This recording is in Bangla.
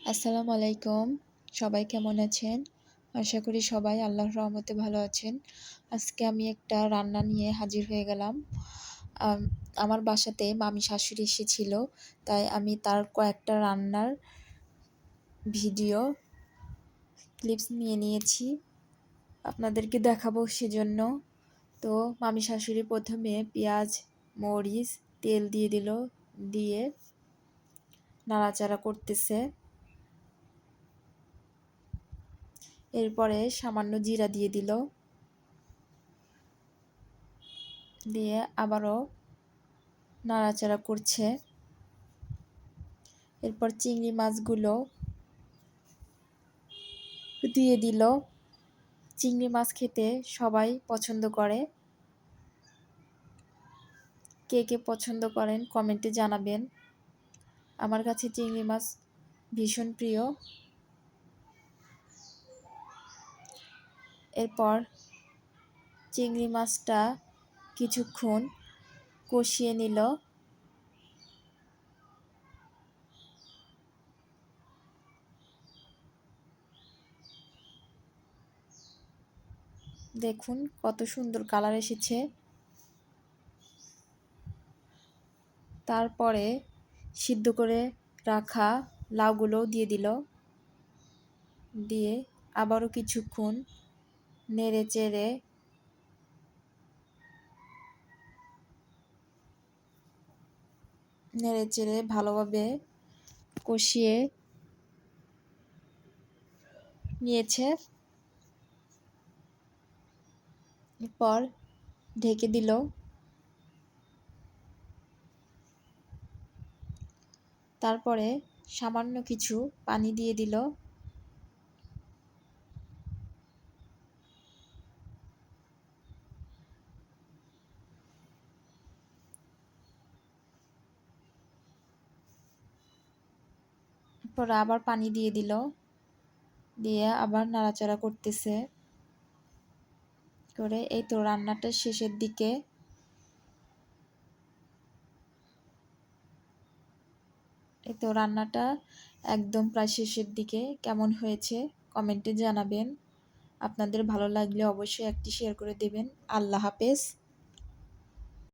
আসসালামু আলাইকুম। সবাই কেমন আছেন? আশা করি সবাই আল্লাহর রহমতে ভালো আছেন। আজকে আমি একটা রান্না নিয়ে হাজির হয়ে গেলাম। আমার বাসাতে মামি শাশুড়ি এসেছিল, তাই আমি তার কয়েকটা রান্নার ভিডিও, ক্লিপস নিয়ে নিয়েছি। আপনাদেরকে দেখাবো সেজন্য। তো মামি শাশুড়ি প্রথমে পেঁয়াজ, মরিচ, তেল দিয়ে দিল, দিয়ে নাড়াচাড়া করতেছে। এরপরে সামান্য জিরা দিয়ে দিল। দিয়ে আবারও নাড়াচাড়া করছে। এরপর চিংড়ি মাছগুলো দিয়ে দিল। চিংড়ি মাছ খেতে সবাই পছন্দ করে। কে কে পছন্দ করেন কমেন্টে জানাবেন। আমার কাছে চিংড়ি মাছ ভীষণ প্রিয়। এরপর চিংড়ি মাছটা কিছুক্ষণ কষিয়ে নিল। দেখুন কত সুন্দর কালার এসেছে। তারপরে সিদ্ধ করে রাখা লাউগুলো দিয়ে দিল। দিয়ে আবারও কিছুক্ষণ নেড়ে চেড়ে নেড়ে চেড়ে ভালোভাবে কষিয়ে নিয়েছে। এরপর ঢেকে দিল। তারপরে সামান্য কিছু পানি দিয়ে দিল। পরে আবার পানি দিয়ে দিল। দিয়ে আবার নাড়াচাড়া করতেছে। করে এই তো রান্নাটা শেষের দিকে। এই তো রান্নাটা একদম প্রায় শেষের দিকে। কেমন হয়েছে কমেন্টে জানাবেন। আপনাদের ভালো লাগলে অবশ্যই একটি শেয়ার করে দেবেন। আল্লাহ হাফেজ।